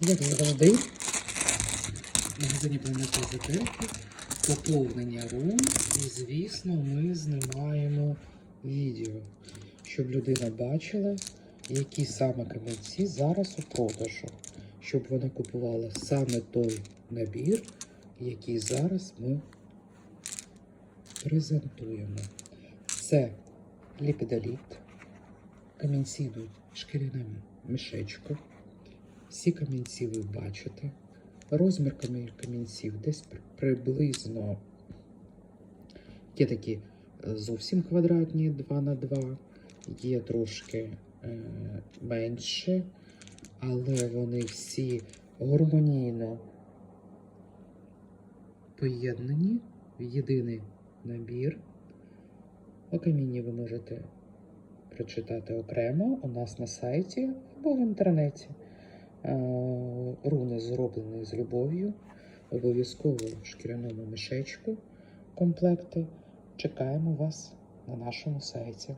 Як завжди, в магазині планети езотерики, поповнення рун. І, звісно, ми знімаємо відео, щоб людина бачила, які саме камінці зараз у продажу, щоб вона купувала саме той набір, який зараз ми презентуємо. Це ліпідоліт, камінці йдуть в шкіряному мішечку. Всі камінці ви бачите. Розмір камінців десь приблизно є такі е, зовсім квадратні 2 на 2 є трошки е, менше, але вони всі гармонійно поєднані в єдиний набір. О камінні ви можете прочитати окремо у нас на сайті або в інтернеті. Е, Руни зроблені з любов'ю, обов'язково в шкіряному мішечку комплекти. Чекаємо вас на нашому сайті.